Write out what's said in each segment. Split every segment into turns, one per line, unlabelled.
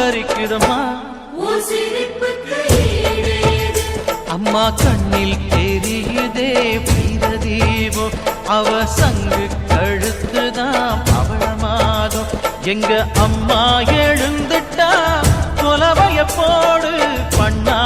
அலறிக்குதம்மா அம்மா
கண்ணில் தெரியுதே பிரதீபம் அவ சங்கு கழுத்துதான் பவள
மாதம் எங்க அம்மா எழுந்துட்டா
கொலவைய போடு பண்ணா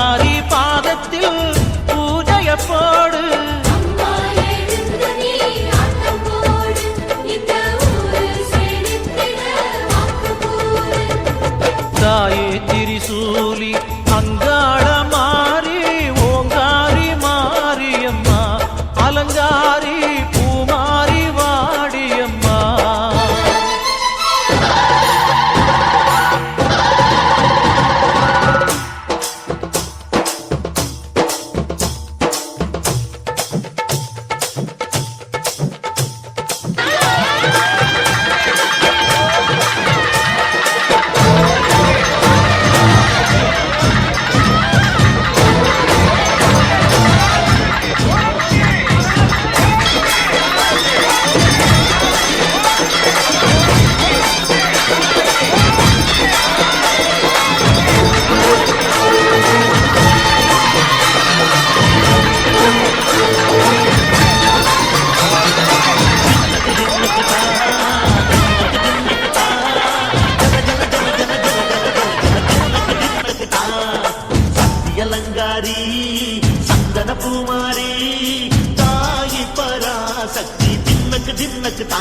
శక్తి దిన్నకు దిన్నకు తా.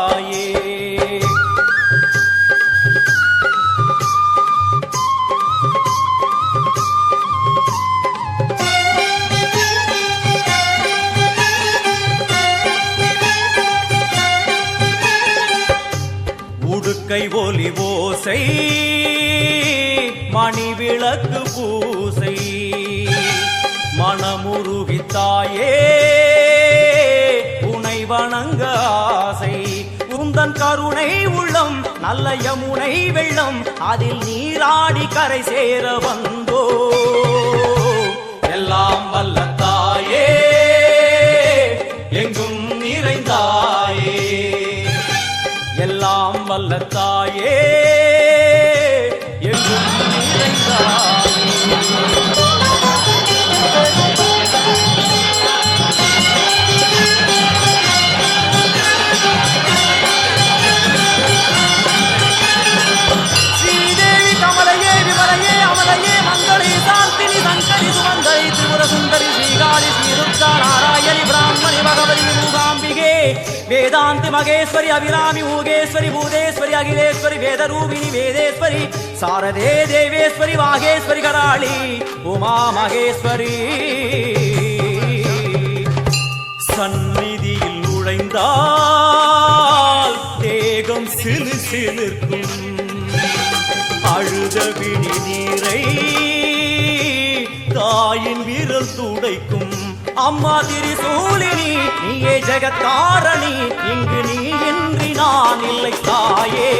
ஒலி ஓசை மணி விளக்கு பூசை மனமுருகித்தாயே உனை வணங்க ஆசை. உந்தன் கருணை உள்ளம் நல்ல யமுனை வெள்ளம் அதில் நீராடி கரை சேர வந்தோ. எல்லாம் வல்ல திரிபுர சுந்தரி ஸ்ரீகாளி ஸ்ரீருக்தா நாராயணி பிராமணி பகவதி மூகாம்பிகே வேதாந்தி மகேஸ்வரி அபிராமி மூகேஸ்வரி பூதேஸ்வரி அகிலேஸ்வரி வேதரூபிணி வேதேஸ்வரி சாரதே தேவேஸ்வரி வாகேஸ்வரி கராளி உமா மகேஸ்வரி சந்நிதியில் நுழைந்தால் தேகம் சிலு சிலிர்க்கும். அழுத விழி நீரை தாயின் வீரல் துடைக்கும். அம்மா திரிசூலினி நீயே ஜெகத்தாரணி இங்கு நீ இன்றி நான் இல்லை தாயே.